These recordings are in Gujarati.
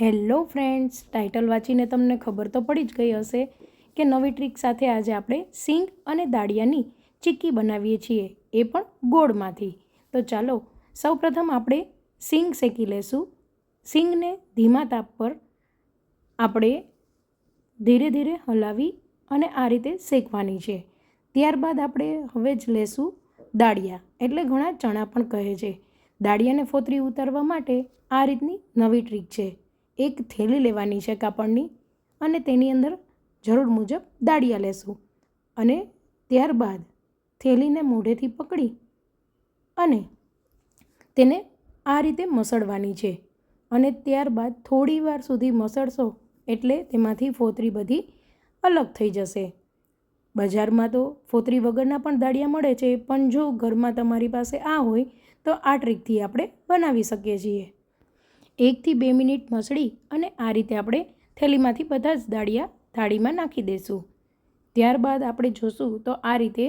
હેલો ફ્રેન્ડ્સ, ટાઇટલ વાંચીને તમને ખબર તો પડી જ ગઈ હશે કે નવી ટ્રીક સાથે આજે આપણે સિંગ અને દાળિયાની ચીક્કી બનાવીએ છીએ, એ પણ ગોળમાંથી. તો ચાલો, સૌપ્રથમ આપણે સિંગ શેકી લેશું. સિંગને ધીમા તાપ પર આપણે ધીરે ધીરે હલાવી અને આ રીતે શેકવાની છે. ત્યારબાદ આપણે હવે જ લેશું દાળિયા, એટલે ઘણા ચણા પણ કહે છે. દાળિયાને ફોતરી ઉતારવા માટે આ રીતની નવી ટ્રીક છે. એક થેલી લેવાની છે કાપડની અને તેની અંદર જરૂર મુજબ દાળિયા લેશું. અને ત્યારબાદ થેલીને મોઢેથી પકડી અને તેને આ રીતે મસળવાની છે. અને ત્યારબાદ થોડી વાર સુધી મસળશો એટલે તેમાંથી ફોતરી બધી અલગ થઈ જશે. બજારમાં તો ફોતરી વગરના પણ દાળિયા મળે છે, પણ જો ઘરમાં તમારી પાસે આ હોય તો આ ટ્રીકથી આપણે બનાવી શકીએ છીએ. એકથી બે મિનિટ મસળી અને આ રીતે આપણે થેલીમાંથી બધા જ દાળિયા થાળીમાં નાખી દઈશું ત્યારબાદ આપણે જોશું તો આ રીતે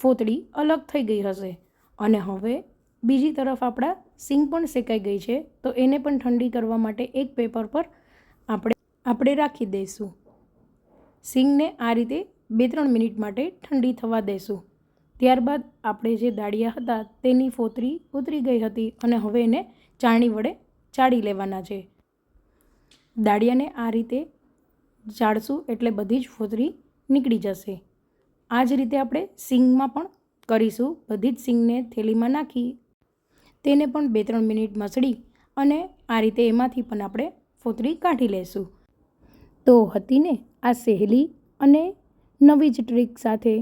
ફોતળી અલગ થઈ ગઈ હશે. અને હવે બીજી તરફ આપણા સિંગ પણ શેકાઈ ગઈ છે, તો એને પણ ઠંડી કરવા માટે એક પેપર પર આપણે આપણે રાખી દઈશું સિંગને આ રીતે બે ત્રણ મિનિટ માટે ઠંડી થવા દઈશું ત્યારબાદ આપણે જે દાળિયા હતા તેની ફોતરી ઉતરી ગઈ હતી અને હવે એને ચાળણી વડે ચાળી લેવાના છે. દાળિયાને આ રીતે ચાળશું એટલે બધી જ ફોતરી નીકળી જશે. આ જ રીતે આપણે સિંગમાં પણ કરીશું. બધી જ સિંગને થેલીમાં નાખી તેને પણ બે ત્રણ મિનિટ મસળી અને આ રીતે એમાંથી પણ આપણે ફોતરી કાઢી લઈશું તો હતી ને આ સહેલી અને નવી જ ટ્રીક સાથે.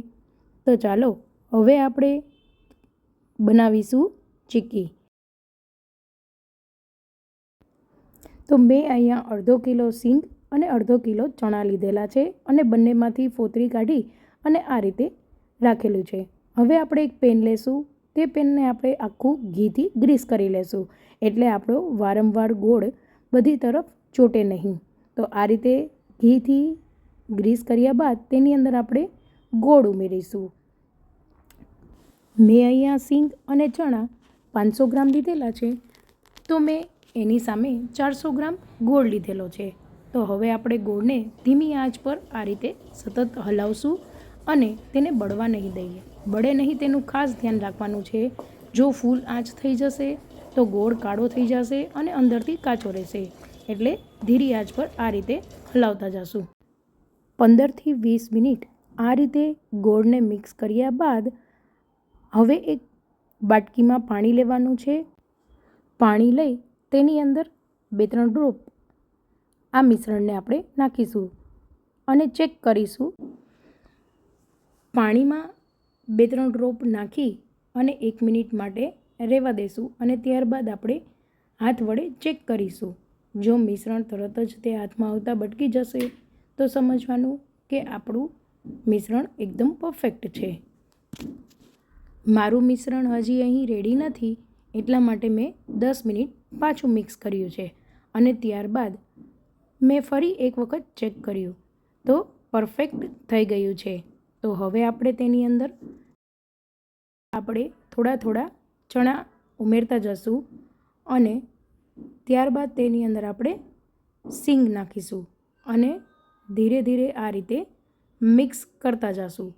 તો ચાલો, હવે આપણે બનાવીશું ચીક્કી તો મેં અહીંયા અડધો કિલો સિંગ અને અડધો કિલો ચણા લીધેલા છે અને બંનેમાંથી ફોતરી કાઢી અને આ રીતે રાખેલું છે. હવે આપણે એક પેન લેશું. તે પેનને આપણે આખું ઘીથી ગ્રીસ કરી લેશું. એટલે આપણો વારંવાર ગોળ બધી તરફ ચોટે નહીં. તો આ રીતે ઘીથી ગ્રીસ કર્યા બાદ તેની અંદર આપણે ગોળ ઉમેરીશું. મેં અહીંયા સિંગ અને ચણા પાંચસો ગ્રામ લીધેલા છે. તો મેં એની સામે ચારસો ગ્રામ ગોળ લીધેલો છે. તો હવે આપણે ગોળને ધીમી આંચ પર આ રીતે સતત હલાવશું અને તેને બળવા નહીં દઈએ. બળે નહીં તેનું ખાસ ધ્યાન રાખવાનું છે. જો ફૂલ આંચ થઈ જશે, તો ગોળ કાળો થઈ જશે અને અંદરથી કાચો રહેશે. એટલે ધીરી આંચ પર આ રીતે હલાવતા જશું. પંદરથી વીસ મિનિટ આ રીતે ગોળને મિક્સ કર્યા બાદ હવે એક બાટકીમાં પાણી લેવાનું છે. પાણી લઈ તેની અંદર બે ત્રણ ડ્રોપ આ મિશ્રણને આપણે નાખીશું અને ચેક કરીશું. પાણીમાં બે ત્રણ ડ્રોપ નાખી અને એક મિનિટ માટે રહેવા દઈશું અને ત્યારબાદ આપણે હાથ વડે ચેક કરીશું. જો મિશ્રણ તરત જ તે હાથમાં આવતા બટકી જશે, તો સમજવાનું કે આપણું મિશ્રણ એકદમ પરફેક્ટ છે. મારું મિશ્રણ હજી અહીં રેડી નથી. એટલા માટે મેં દસ મિનિટ પાછું મિક્સ કર્યું છે. અને ત્યારબાદ મેં ફરી એક વખત ચેક કર્યું. તો પરફેક્ટ થઈ ગયું છે. તો હવે આપણે તેની અંદર આપણે થોડા થોડા ચણા ઉમેરતા જશું અને ત્યારબાદ તેની અંદર આપણે સિંગ નાખીશું અને ધીરે ધીરે આ રીતે મિક્સ કરતા જશું.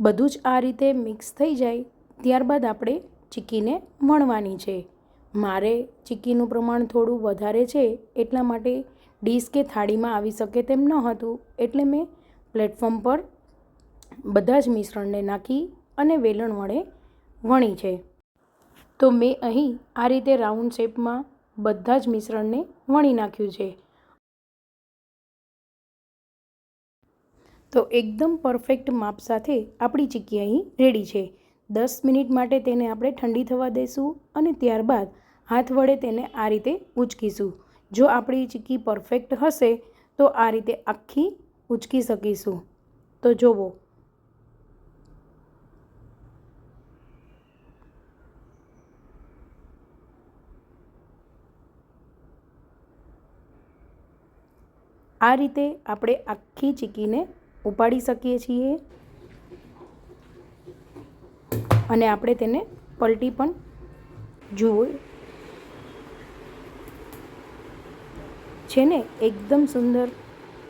બધું જ આ રીતે મિક્સ થઈ જાય. ત્યારબાદ આપણે ચીક્કીને વણવાની છે. મારે ચીક્કીનું પ્રમાણ થોડું વધારે છે એટલા માટે ડીશ કે થાળીમાં આવી શકે તેમ ન હતું એટલે મેં પ્લેટફોર્મ પર બધા જ મિશ્રણને નાખી અને વેલણ વડે વણી છે. તો મેં અહીં આ રીતે રાઉન્ડ શેપમાં બધા જ મિશ્રણને વણી નાખ્યું છે. તો એકદમ પરફેક્ટ માપ સાથે આપણી ચીક્કી અહીં રેડી છે. દસ મિનિટ માટે તેને આપણે ઠંડી થવા દઈશું અને ત્યારબાદ હાથ વડે તેને આ રીતે ઉચકીશું. જો આપણી ચીક્કી પરફેક્ટ હશે, તો આ રીતે આખી ઉચકી શકીશું. તો જુઓ આ રીતે આપણે આખી ચીક્કીને ઉપાડી શકીએ છીએ. અને આપણે તેને પલટી પણ જુઓ. છે ને, એકદમ સુંદર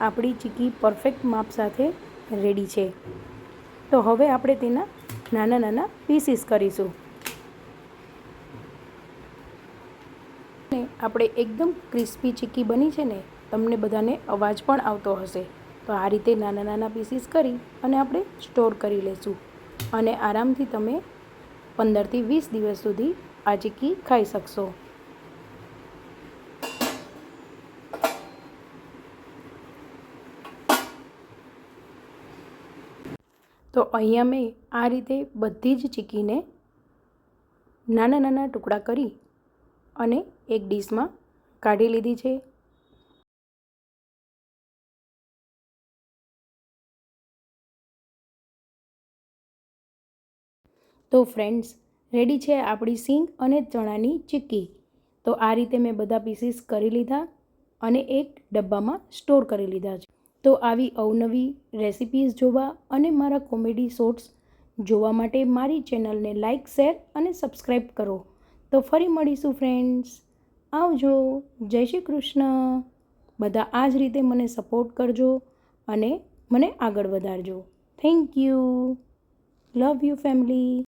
આપણી ચીકી પરફેક્ટ માપ સાથે રેડી છે. તો હવે આપણે તેના નાના નાના પીસીસ કરીશું. ને આપણે એકદમ ક્રિસ્પી ચીકી બની છે ને, તમને બધાને અવાજ પણ આવતો હશે. તો આ રીતે નાના નાના પીસીસ કરી અને આપણે સ્ટોર કરી લઈશું અને આરામથી તમે પંદરથી વીસ દિવસ સુધી આ ચીકી ખાઈ શકશો. તો અહીંયા મેં આ રીતે બધી જ ચીકીને નાના નાના ટુકડા કરી અને એક ડીશમાં કાઢી લીધી છે. તો ફ્રેન્ડ્સ, રેડી છે આપણી સિંગ અને ચણાની ચીક્કી. તો આ રીતે મેં બધા પીસીસ કરી લીધા અને એક ડબ્બામાં સ્ટોર કરી લીધા છે. તો આવી અવનવી રેસિપીઝ જોવા અને મારા કોમેડી શોર્ટ્સ જોવા માટે મારી ચેનલને લાઇક શેર અને સબસ્ક્રાઈબ કરો. તો ફરી મળીશું ફ્રેન્ડ્સ. આવજો. જય શ્રી કૃષ્ણ. બધા આ જ રીતે મને સપોર્ટ કરજો અને મને આગળ વધારજો. Thank you. Love you family.